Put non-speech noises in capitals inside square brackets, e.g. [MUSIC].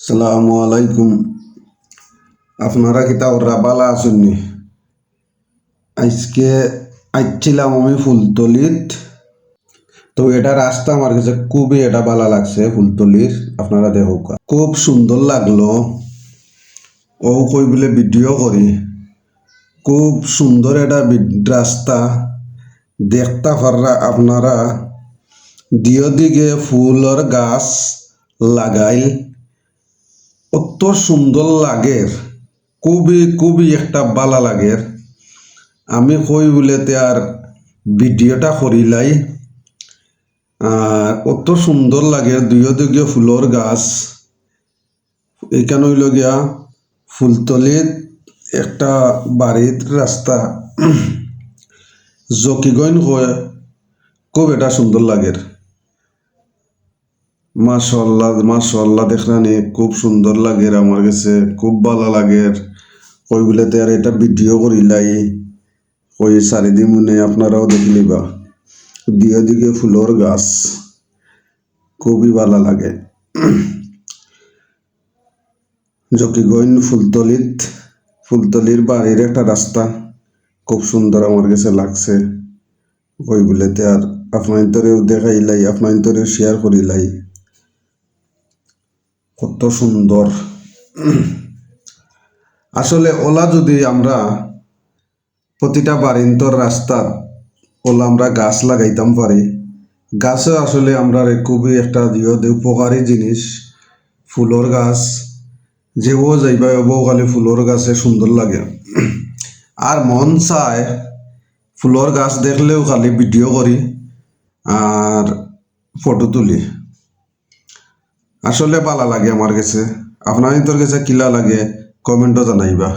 সালামু আলাইকুম। আপনারা কিতা ওরা বালা আসুননি আজকে আইছিলাম আমি ফুলতলিত তো এটা রাস্তা আমার কাছে খুবই এটা ভালো লাগছে ফুলতলির। আপনারা দেখো, খুব সুন্দর লাগল। ও কই বলে ভিডিও করি। খুব সুন্দর এটা রাস্তা। দেখতে পাররা আপনারা। দিও দিকে ফুলের গাছ লাগাইল। অত সুন্দর লাগে খুবই খুবই একটা বালা লাগে আমি কই বলেতে আর ভিডিওটা করিলাই আর অত সুন্দর লাগে দুইও দিকে ফুলের গাছ। এইখানে হইল গিয়া ফুলতলিত একটা বাড়ির রাস্তা [CLEARS THROAT] জকিগঞ্জ হয় খুব এটা সুন্দর লাগে মাশাল্লাহ মাশাল্লাহ দেখলানি খুব সুন্দর লাগে আমার কাছে, খুব ভালো লাগে কই বলেতে আর এটা ভিডিও করিলাই কই চারিদি মনে আপনারাও দেখি নিবা দিয়ে দিকে ফুলের গাছ, খুবই ভালো লাগে। জকিগঞ্জ ফুলতলিত, ফুলতলির বাড়ির একটা রাস্তা, খুব সুন্দর আমার কাছে লাগছে। কই বলেতে আর আপনার তোরেও দেখাইলাই আপনার তোরেও শেয়ার করিলাই। কত সুন্দর। আসলে ওলা যদি আমরা প্রতিটা বারিন্তর রাস্তা ওলা আমরা গাছ লাগাইতাম পারি। গাছও আসলে আমরা খুবই একটা উপকারী জিনিস, ফুলের গাছ। যেও যাইবা এবও খালি ফুলের গাছে সুন্দর লাগে। আর মন চায় ফুলের গাছ দেখলেও খালি ভিডিও করি আর ফটো তুলি। আসলে বালা লাগে আমার কাছে। আপনার তোর কাছে কিলা লাগে কমেন্টও জানাইবা।